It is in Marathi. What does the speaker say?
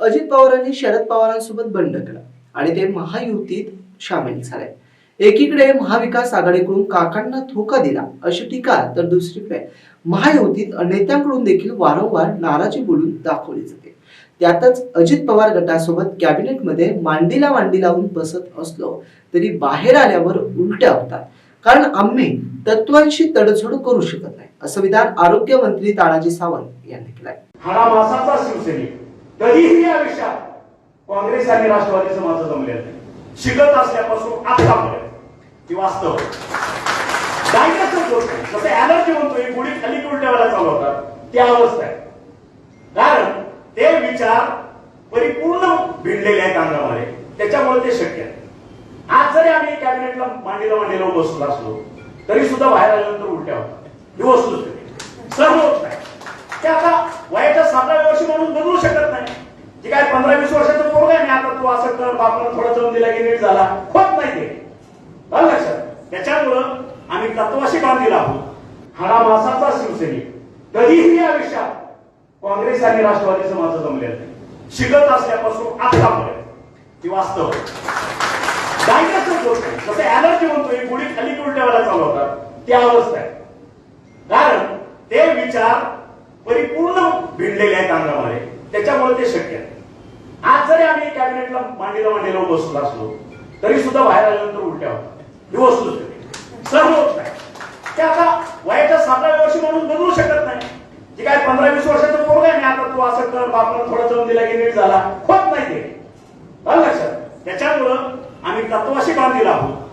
अजित पवारांनी शरद पवारांसोबत बंड केलं. आणि ते महायुतीत सामील झाले. एकीकडे महाविकास आघाडीकडून काकांना धोका दिला अशी टीका तर दुसरीकडे महायुतीत नेत्यांकडून देखील वारंवार नाराजी बोलून दाखवली जाते. त्यातच अजित पवार गटासोबत कॅबिनेटमध्ये मांडीला मांडी लावून बसत असलो तरी बाहेर आल्यावर उलट्या होतात. कारण आम्ही तत्वांशी तडजोड करू शकत नाही असं विधान आरोग्य मंत्री तानाजी सावंत यांनी केलंय. कधीही या विषयात काँग्रेस आणि राष्ट्रवादीचं माझं जमलेलं नाही. शिकत असल्यापासून आतापर्यंत ती वास्तव. डायग्नोसिस होत. नाही जसं ऍलर्जी म्हणतोय गोळी खाली उलट्यावाला चालवतात त्या अवस्था आहे. कारण ते विचार परिपूर्ण भिडलेले आहेत अंगामध्ये. त्याच्यामुळे ते शक्य आहे. आज जरी आम्ही कॅबिनेटला मांडीला मांडीला बसलो असलो तरी सुद्धा बाहेर आल्यानंतर उलट्या होतात. ही वस्तू सर्व होत नाही. ते आता वयाच्या सातव्या वर्षी म्हणून बदलू शकतात नाही जे काय पंधरा वीस वर्षाचं पोरग आहे मी आता तू थोडा जाऊन दिला की नीट झाला. होत नाही ते. लक्षात. त्याच्यामुळं आम्ही तत्वाशी बांधलेला आहोत. हाडामासाचा शिवसैनिक कधीही आयुष्यात काँग्रेस आणि राष्ट्रवादी समाज जमले नाही. शिकत असल्यापासून आतापर्यंत ती वास्तव. डायग्नोसिस होत नाही जसं ऍलर्जी म्हणतोय गोळी खाली उलट्यावाला चालवतात ती अवस्था आहे. कारण ते विचार परिपूर्ण भिडलेले आहेत अंगामध्ये. त्याच्यामुळे ते शक्य आहे कॅबिनेटला मांडीला मांडीला बसला असलो तरी सुद्धा बाहेर आल्यानंतर उलट्या होतात. ही वस्तुस्थिती सहन होत नाही. ते आता वयाच्या सातव्या वर्षी म्हणून बदलू शकत नाही. जे काय पंधरा वीस वर्षाचं पोरग आहे मी आता तू असं कर बापानं थोडा जाऊन दिला की नीट झाला. होत नाही ते. लक्षात त्याच्यामुळं आम्ही तत्वाशी बांधलेला आहोत.